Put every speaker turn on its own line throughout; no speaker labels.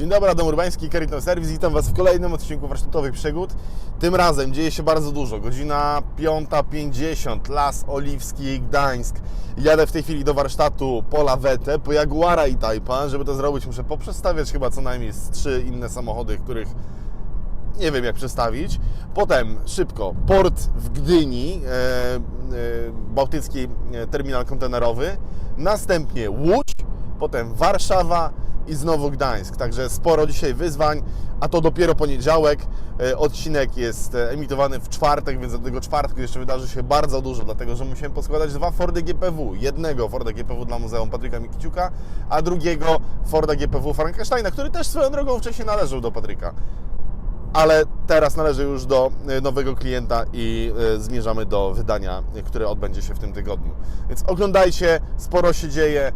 Dzień dobry, Adam Urbański, Carrington Service. Witam Was w kolejnym odcinku warsztatowych przygód. Tym razem dzieje się bardzo dużo. Godzina 5.50, Las Oliwski, Gdańsk. Jadę w tej chwili do warsztatu po lawetę, po Jaguara i Typa. Żeby to zrobić, muszę poprzestawiać chyba co najmniej z trzy inne samochody, których nie wiem jak przestawić. Potem szybko port w Gdyni, e, e, bałtycki e, terminal kontenerowy. Następnie Łódź, potem Warszawa i znowu Gdańsk. Także sporo dzisiaj wyzwań, a to dopiero poniedziałek. E, Odcinek jest e, emitowany w czwartek, więc do tego czwartku jeszcze wydarzy się bardzo dużo, dlatego że musiałem poskładać dwa Fordy GPW. Jednego Forda GPW dla Muzeum Patryka Mikiciuka, a drugiego Forda GPW Frankensteina, który też swoją drogą wcześniej należał do Patryka ale teraz należy już do e, nowego klienta i zmierzamy do wydania, które odbędzie się w tym tygodniu. Więc oglądajcie, sporo się dzieje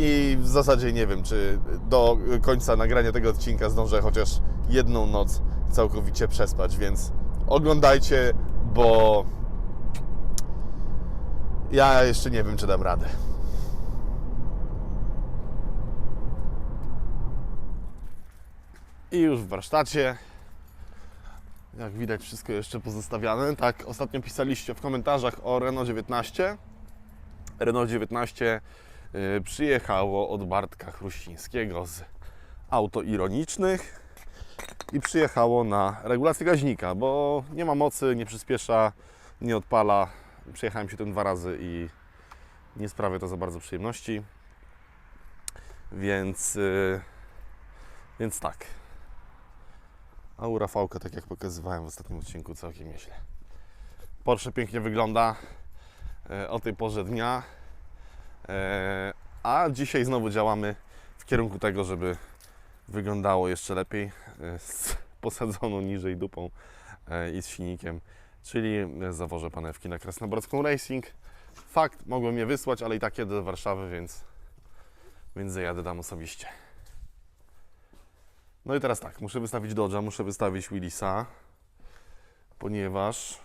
i w zasadzie nie wiem, czy do końca nagrania tego odcinka zdążę chociaż jedną noc całkowicie przespać, więc oglądajcie, bo ja jeszcze nie wiem, czy dam radę. I już w warsztacie. Jak widać, wszystko jeszcze pozostawiane. Tak, ostatnio pisaliście w komentarzach o Renault 19. Renault 19 y, przyjechało od Bartka Chruścińskiego z auto ironicznych i przyjechało na regulację gaźnika, bo nie ma mocy, nie przyspiesza, nie odpala. Przyjechałem się tym dwa razy i nie sprawia to za bardzo przyjemności. Więc, y, więc tak. A u Rafałka, tak jak pokazywałem w ostatnim odcinku, całkiem nieźle. Porsche pięknie wygląda e, o tej porze dnia. E, A dzisiaj znowu działamy w kierunku tego, żeby wyglądało jeszcze lepiej e, z posadzoną niżej dupą e, i z silnikiem, czyli zawożę panewki na Krasnobrarską Racing. Fakt, mogłem je wysłać, ale i tak jedę do Warszawy, więc, więc zajadę tam osobiście. No i teraz tak, muszę wystawić Dodge'a, muszę wystawić Willisa, ponieważ...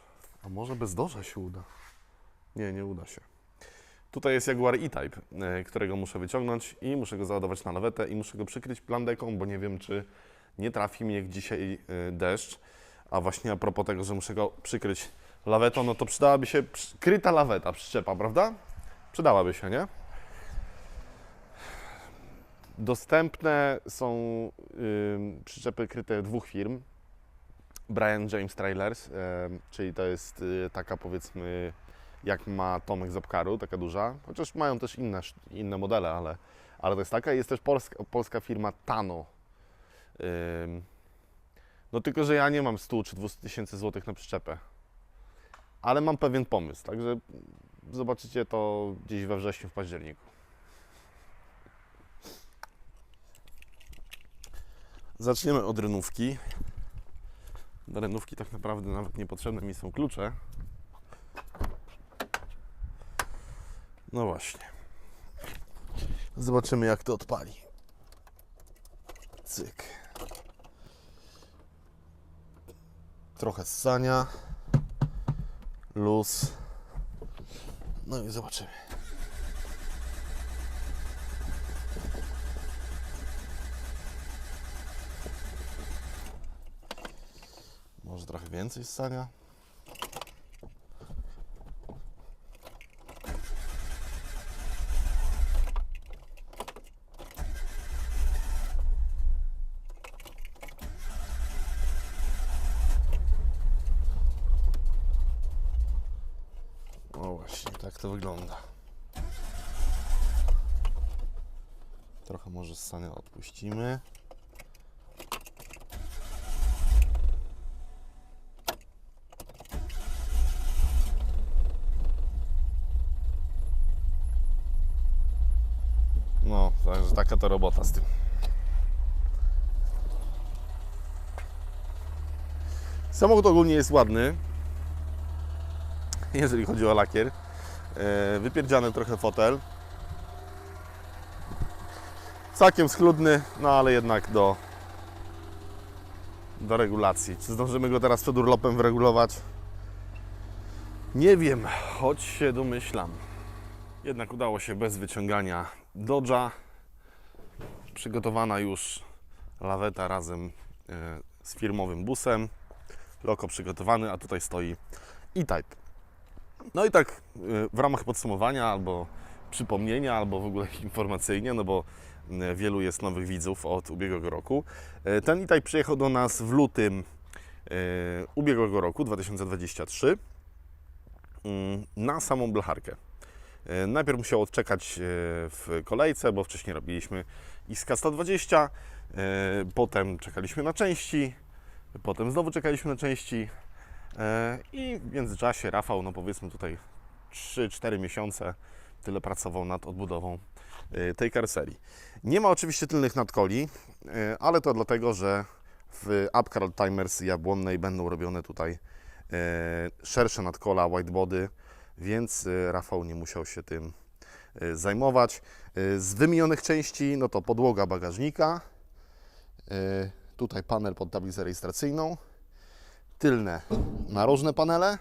A może bez Dodge'a się uda? Nie, nie uda się. Tutaj jest Jaguar E-Type, e, którego muszę wyciągnąć i muszę go załadować na lawetę i muszę go przykryć plandeką, bo nie wiem, czy nie trafi mnie dzisiaj e, deszcz. A właśnie a propos tego, że muszę go przykryć lawetą, no to przydałaby się kryta laweta, przyczepa, prawda? Przydałaby się, nie? Dostępne są ym, przyczepy kryte dwóch firm. Brian James Trailers, ym, czyli to jest y, taka powiedzmy jak ma Tomek z taka duża. Chociaż mają też inne, inne modele, ale, ale to jest taka. Jest też polska, polska firma Tano. No tylko, że ja nie mam 100 czy 200 tysięcy złotych na przyczepę. Ale mam pewien pomysł, także zobaczycie to gdzieś we wrześniu, w październiku. Zaczniemy od renówki. Do renówki tak naprawdę nawet niepotrzebne mi są klucze. No właśnie. Zobaczymy jak to odpali. Cyk. Trochę ssania. Luz. No i zobaczymy. Może trochę więcej ssania. O właśnie, tak to wygląda. Trochę może ssania odpuścimy. No, także taka to robota z tym. Samochód ogólnie jest ładny, jeżeli chodzi o lakier. E, Wypierdziany trochę fotel. Całkiem schludny, no ale jednak do, do regulacji. Czy zdążymy go teraz przed urlopem wyregulować? Nie wiem, choć się domyślam. Jednak udało się bez wyciągania Dodge'a przygotowana już laweta razem e, z firmowym busem. Loko przygotowany, a tutaj stoi E-Type. No i tak e, w ramach podsumowania albo przypomnienia, albo w ogóle informacyjnie, no bo e, wielu jest nowych widzów od ubiegłego roku. E, Ten E-Type przyjechał do nas w lutym ubiegłego roku, 2023, mm, na samą blacharkę. Najpierw musiał odczekać w kolejce, bo wcześniej robiliśmy ISKA 120, e, potem czekaliśmy na części, potem znowu czekaliśmy na części i w międzyczasie Rafał, no powiedzmy tutaj 3-4 miesiące, tyle pracował nad odbudową e, tej karoserii. Nie ma oczywiście tylnych nadkoli, e, ale to dlatego, że w Upcar Timers Jabłonnej będą robione tutaj e, szersze nadkola, whitebody, więc e, Rafał nie musiał się tym e, zajmować. E, Z wymienionych części, no to podłoga bagażnika, e, tutaj panel pod tablicę rejestracyjną, tylne narożne panele,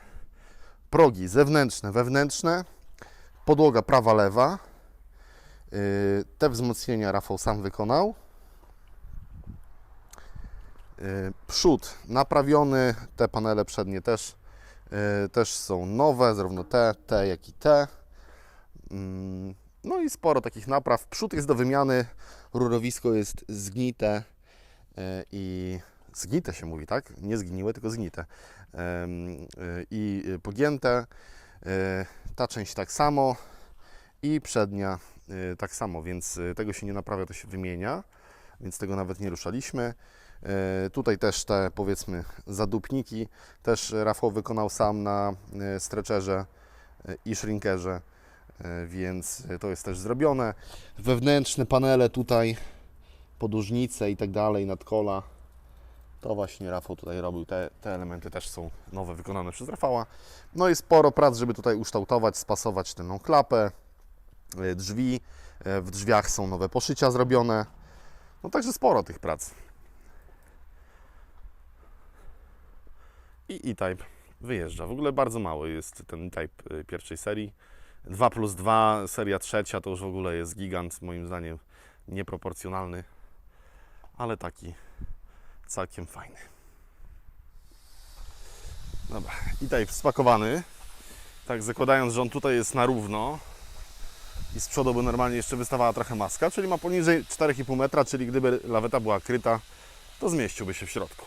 progi zewnętrzne, wewnętrzne, podłoga prawa, lewa. E, Te wzmocnienia Rafał sam wykonał. E, Przód naprawiony, te panele przednie też E, też są nowe, zarówno te, te, jak i te. Mm, No i sporo takich napraw. Przód jest do wymiany, rurowisko jest zgnite i zgnite się mówi, tak? Nie zgniłe, tylko zgnite. E, I pogięte. E, Ta część tak samo i przednia e, tak samo, więc tego się nie naprawia, to się wymienia, więc tego nawet nie ruszaliśmy. Tutaj też te powiedzmy zadupniki też Rafał wykonał sam na e, stretcherze e, i shrinkerze, więc to jest też zrobione. Wewnętrzne panele tutaj, podłużnice i tak dalej, nadkola. To właśnie Rafał tutaj robił. Te, te elementy też są nowe, wykonane przez Rafała. No i sporo prac, żeby tutaj ukształtować, spasować tę klapę, e, drzwi. E, W drzwiach są nowe poszycia zrobione. No także sporo tych prac. I E-Type wyjeżdża. W ogóle bardzo mały jest ten E-Type y, pierwszej serii. 2 plus 2, seria trzecia to już w ogóle jest gigant, moim zdaniem nieproporcjonalny, ale taki całkiem fajny. Dobra, E-Type spakowany. Tak, zakładając, że on tutaj jest na równo i z przodu by normalnie jeszcze wystawała trochę maska, czyli ma poniżej 4,5 metra, czyli gdyby laweta była kryta, to zmieściłby się w środku.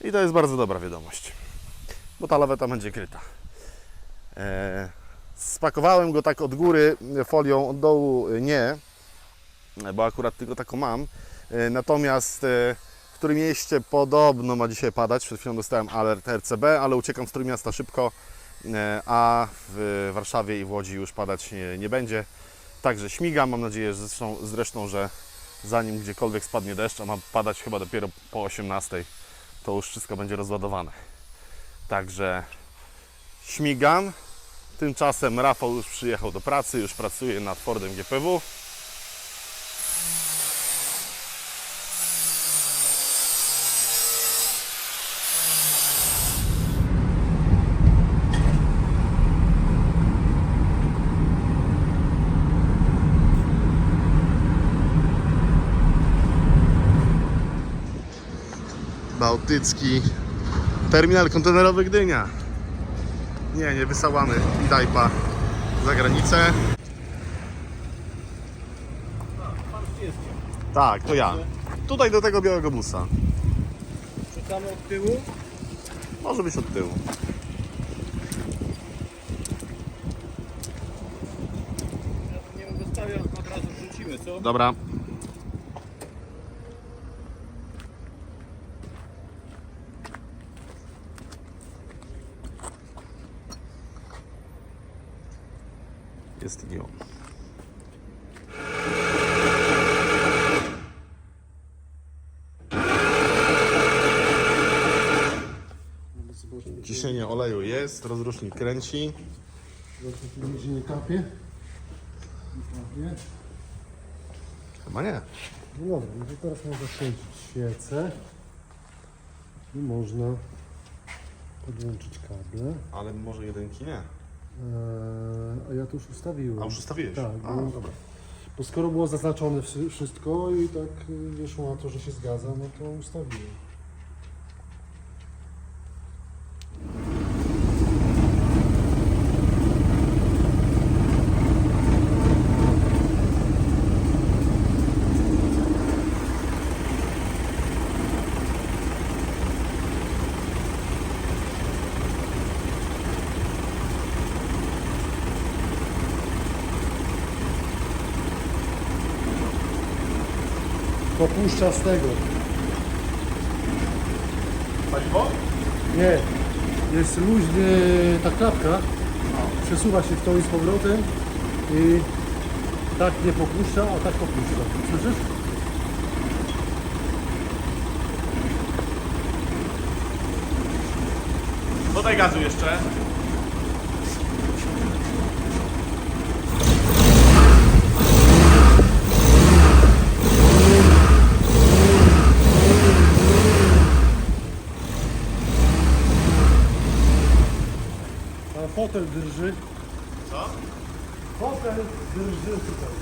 I to jest bardzo dobra wiadomość, bo ta laweta będzie kryta. Eee, spakowałem go tak od góry folią, od dołu nie, bo akurat tylko taką mam. E, Natomiast e, w którym mieście podobno ma dzisiaj padać. Przed chwilą dostałem alert RCB, ale uciekam z Trójmiasta szybko, e, a w Warszawie i w Łodzi już padać nie, nie będzie. Także śmigam, mam nadzieję że zresztą, zresztą, że zanim gdziekolwiek spadnie deszcz, a ma padać chyba dopiero po 18, to już wszystko będzie rozładowane. Także śmigam. Tymczasem Rafał już przyjechał do pracy, już pracuje nad Fordem GPW. Bałtycki terminal kontenerowy Gdynia. Nie, nie wysyłamy Dajpa za granicę. Tak, to ja. Tutaj do tego białego busa.
Rzucamy od tyłu.
Może być od tyłu.
Ja nie wiem, dostawiam, od razu wrzucimy, co?
Dobra. Jest. Ciśnienie oleju jest, rozrusznik kręci.
Zobaczmy, czy nie kapie. Nie kapie.
Chyba nie.
No dobra, no to teraz można świecić świecę. I można podłączyć kable.
Ale może jedynki nie.
Eee, a ja to już ustawiłem.
A już ustawiłeś?
Tak,
A,
bo
dobra.
Bo skoro było zaznaczone wszy- wszystko i tak y, wyszło na to, że się zgadza, no to ustawiłem. Popuszcza z tego.
Paliwo?
Nie, jest luźny ta klapka, przesuwa się w tą i z powrotem i tak nie popuszcza, a tak popuszcza. Słyszysz?
Dodaj gazu jeszcze.
A fotel drży.
Co?
Fotel drży tutaj.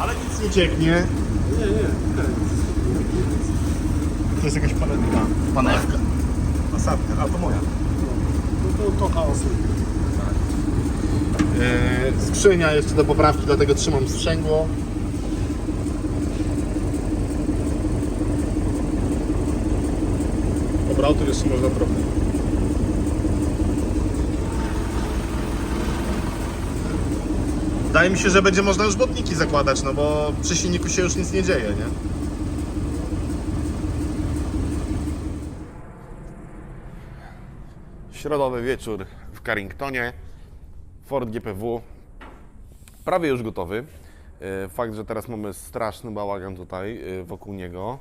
Ale nic nie cieknie.
Nie, nie, okej.
To jest jakaś paletka. Panewka. Nasadka. A to moja.
No to, to chaos.
Yy, skrzynia jeszcze do poprawki, dlatego trzymam sprzęgło. Obrotów jeszcze można trochę. Wydaje mi się, że będzie można już botniki zakładać, no bo przy silniku się już nic nie dzieje, nie? Środowy wieczór w Carringtonie. Ford GPW prawie już gotowy. E, Fakt, że teraz mamy straszny bałagan tutaj e, wokół niego,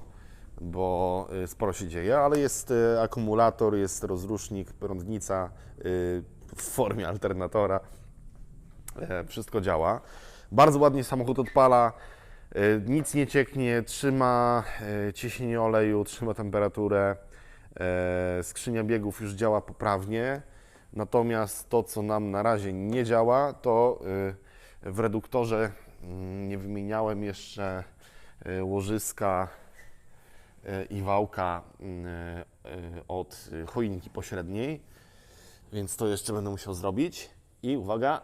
bo e, sporo się dzieje, ale jest e, akumulator, jest rozrusznik, prądnica e, w formie alternatora. E, Wszystko działa. Bardzo ładnie samochód odpala. Nic nie cieknie, trzyma ciśnienie oleju, trzyma temperaturę. e, Skrzynia biegów już działa poprawnie. Natomiast to, co nam na razie nie działa, to y, w reduktorze mm, nie wymieniałem jeszcze y, łożyska y, i wałka y, y, od y, choinki pośredniej, więc to jeszcze będę musiał zrobić. I uwaga,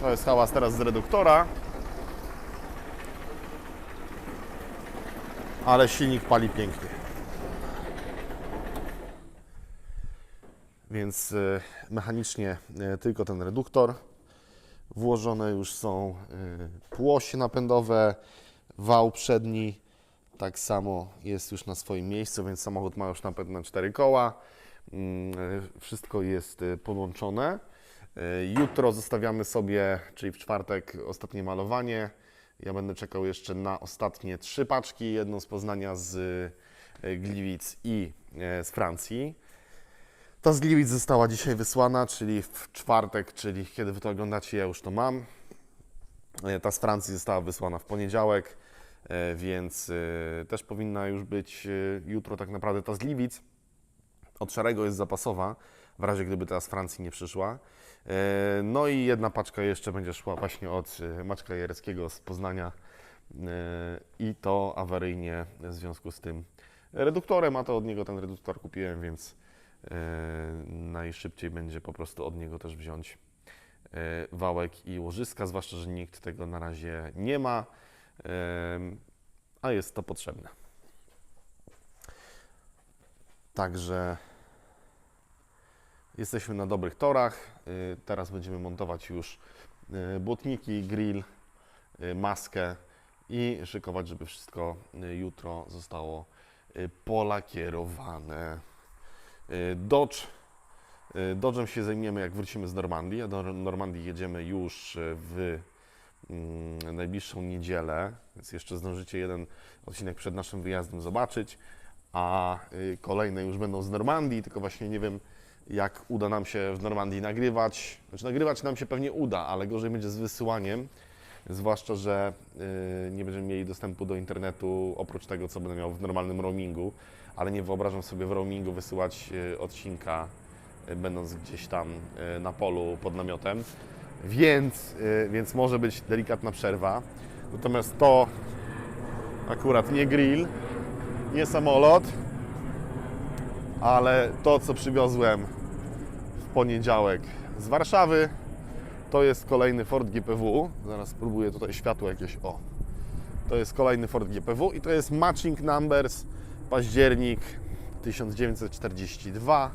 to jest hałas teraz z reduktora. ale silnik pali pięknie. Więc e, mechanicznie e, tylko ten reduktor. Włożone już są e, płosie napędowe, wał przedni tak samo jest już na swoim miejscu, więc samochód ma już napęd na cztery koła. Mm, Wszystko jest e, podłączone. E, Jutro zostawiamy sobie, czyli w czwartek, ostatnie malowanie. Ja będę czekał jeszcze na ostatnie trzy paczki, jedną z Poznania, z Gliwic i z Francji. Ta z Gliwic została dzisiaj wysłana, czyli w czwartek, czyli kiedy Wy to oglądacie, ja już to mam. E, Ta z Francji została wysłana w poniedziałek, e, więc e, też powinna już być jutro tak naprawdę ta z Gliwic. Od szarego jest zapasowa, w razie gdyby ta z Francji nie przyszła. No i jedna paczka jeszcze będzie szła właśnie od Maćka Jareckiego z Poznania i to awaryjnie w związku z tym reduktorem, a to od niego ten reduktor kupiłem, więc najszybciej będzie po prostu od niego też wziąć e, wałek i łożyska, zwłaszcza, że nikt tego na razie nie ma, e, a jest to potrzebne. Także jesteśmy na dobrych torach. Teraz będziemy montować już błotniki, grill, maskę i szykować, żeby wszystko jutro zostało polakierowane. Y, Dodge. y, Dodge'em się zajmiemy, jak wrócimy z Normandii. Do Normandii jedziemy już y, w mm, najbliższą niedzielę, więc jeszcze zdążycie jeden odcinek przed naszym wyjazdem zobaczyć, a kolejne już będą z Normandii, tylko właśnie nie wiem, jak uda nam się w Normandii nagrywać. Znaczy nagrywać nam się pewnie uda, ale gorzej będzie z wysyłaniem, zwłaszcza, że nie będziemy mieli dostępu do internetu oprócz tego, co będę miał w normalnym roamingu, ale nie wyobrażam sobie w roamingu wysyłać e, odcinka, e, będąc gdzieś tam e, na polu pod namiotem, więc, więc może być delikatna przerwa. Natomiast to akurat nie grill, nie samolot, ale to, co przywiozłem w poniedziałek z Warszawy, to jest kolejny Ford GPW. Zaraz spróbuję tutaj światło jakieś. O, to jest kolejny Ford GPW i to jest matching numbers październik 1942.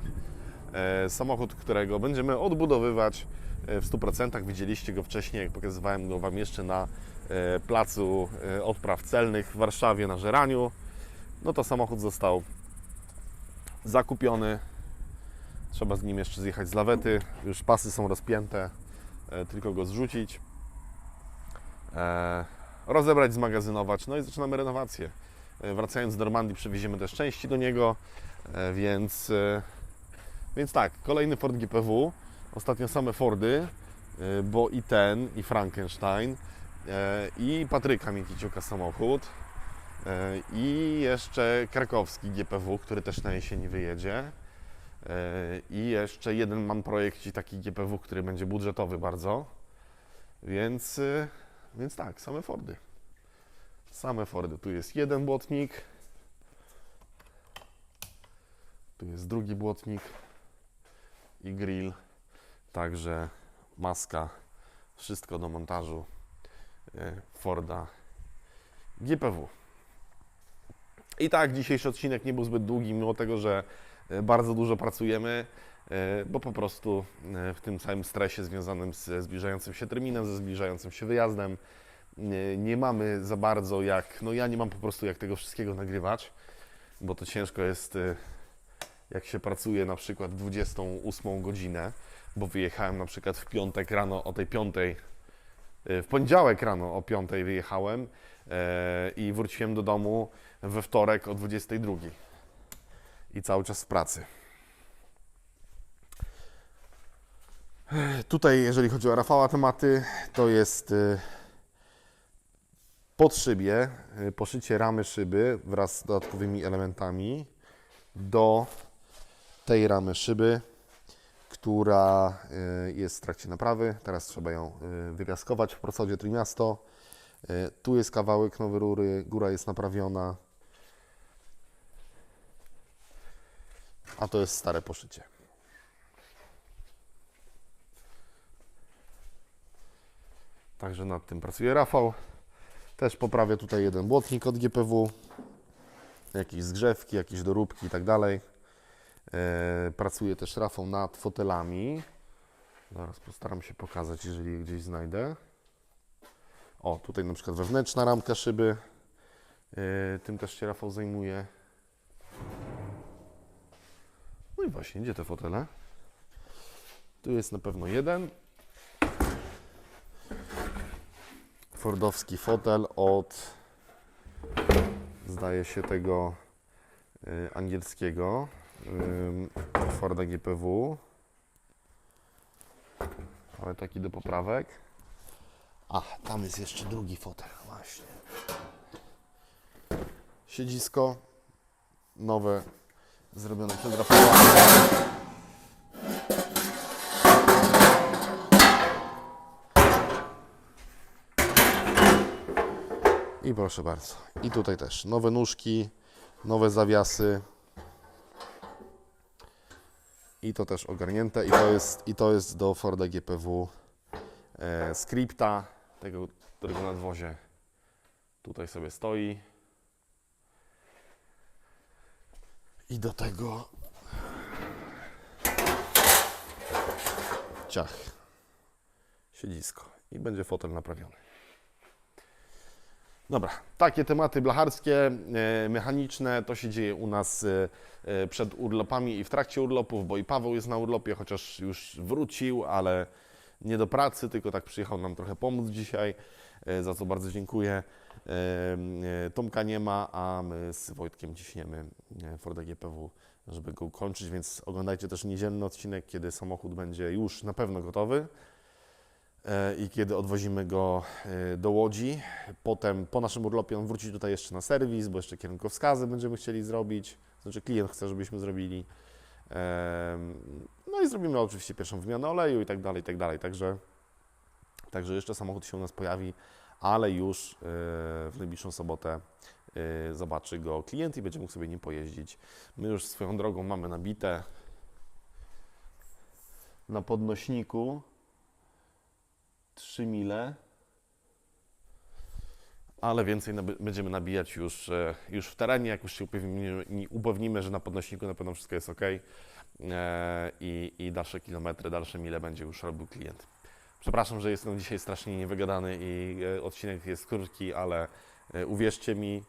E, samochód, którego będziemy odbudowywać e, w 100%. Widzieliście go wcześniej, jak pokazywałem go Wam jeszcze na e, placu odpraw celnych w Warszawie na Żeraniu. No to samochód został zakupiony. Trzeba z nim jeszcze zjechać z lawety. Już pasy są rozpięte, tylko go zrzucić. Rozebrać, zmagazynować, no i zaczynamy renowację. E, Wracając z Normandii przywieziemy też części do niego, e, więc, e, więc tak, kolejny Ford GPW. Ostatnio same Fordy, bo i ten, i Frankenstein, i Patryka Miekiciuka samochód, i jeszcze krakowski GPW, który też na jesieni wyjedzie. I jeszcze jeden mam projekt taki GPW, który będzie budżetowy bardzo. Więc, więc tak, same Fordy. Same Fordy. Tu jest jeden błotnik. Tu jest drugi błotnik i grill. Także maska, wszystko do montażu e, Forda GPW. I tak, dzisiejszy odcinek nie był zbyt długi, mimo tego, że e, bardzo dużo pracujemy, e, bo po prostu w tym całym stresie związanym ze zbliżającym się terminem, ze zbliżającym się wyjazdem, nie, nie mamy za bardzo jak, no ja nie mam po prostu jak tego wszystkiego nagrywać, bo to ciężko jest, e, jak się pracuje na przykład w 28 godzinę, bo wyjechałem na przykład w piątek rano o tej piątej, e, w poniedziałek rano o piątej wyjechałem i wróciłem do domu we wtorek o 22 i cały czas w pracy. Tutaj, jeżeli chodzi o Rafała tematy, to jest y, pod szybie, y, poszycie ramy szyby wraz z dodatkowymi elementami do tej ramy szyby, która y, jest w trakcie naprawy. Teraz trzeba ją y, wypiaskować w procedzie Trimiasto. Tu jest kawałek nowej rury, góra jest naprawiona. A to jest stare poszycie. Także nad tym pracuje Rafał. Też poprawia tutaj jeden błotnik od GPW. Jakieś zgrzewki, jakieś doróbki i tak dalej. E, Pracuje też Rafał nad fotelami. Zaraz postaram się pokazać, jeżeli je gdzieś znajdę. O, tutaj na przykład wewnętrzna ramka szyby. E, Tym też się Rafał zajmuje. No i właśnie, gdzie te fotele? Tu jest na pewno jeden. Fordowski fotel od zdaje się tego y, angielskiego y, Forda GPW. Ale taki do poprawek. A, tam jest jeszcze drugi fotel, właśnie. Siedzisko nowe, zrobione przez I proszę bardzo. I tutaj też nowe nóżki, nowe zawiasy. I to też ogarnięte. I to jest, i to jest do Forda GPW e, Scripta, tego, którego nadwozie tutaj sobie stoi. I do tego ciach, siedzisko. I będzie fotel naprawiony. Dobra, takie tematy blacharskie, e, mechaniczne, to się dzieje u nas e, e, przed urlopami i w trakcie urlopów, bo i Paweł jest na urlopie, chociaż już wrócił, ale nie do pracy, tylko tak przyjechał nam trochę pomóc dzisiaj, za co bardzo dziękuję. Tomka nie ma, a my z Wojtkiem ciśniemy Forda GPW, żeby go ukończyć, więc oglądajcie też niedzielny odcinek, kiedy samochód będzie już na pewno gotowy. E, i kiedy odwozimy go e, do Łodzi. Potem po naszym urlopie on wróci tutaj jeszcze na serwis, bo jeszcze kierunkowskazy będziemy chcieli zrobić. Znaczy klient chce, żebyśmy zrobili. No i zrobimy oczywiście pierwszą wymianę oleju i tak dalej, i tak dalej. Także, także jeszcze samochód się u nas pojawi, ale już e, w najbliższą sobotę zobaczy go klient i będzie mógł sobie nim pojeździć. My już swoją drogą mamy nabite na podnośniku 3 mile, ale więcej będziemy nabijać już, e, już w terenie, jak już się upewnimy, upewnimy, że na podnośniku na pewno wszystko jest ok i, i dalsze kilometry, dalsze mile będzie już robił klient. Przepraszam, że jestem dzisiaj strasznie niewygadany i e, odcinek jest krótki, ale e, uwierzcie mi,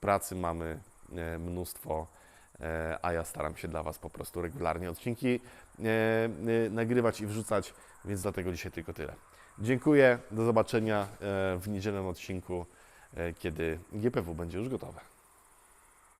pracy mamy e, mnóstwo, e, a ja staram się dla Was po prostu regularnie odcinki e, e, nagrywać i wrzucać, więc dlatego dzisiaj tylko tyle. Dziękuję, do zobaczenia e, w niedzielnym odcinku, e, kiedy GPW będzie już gotowe.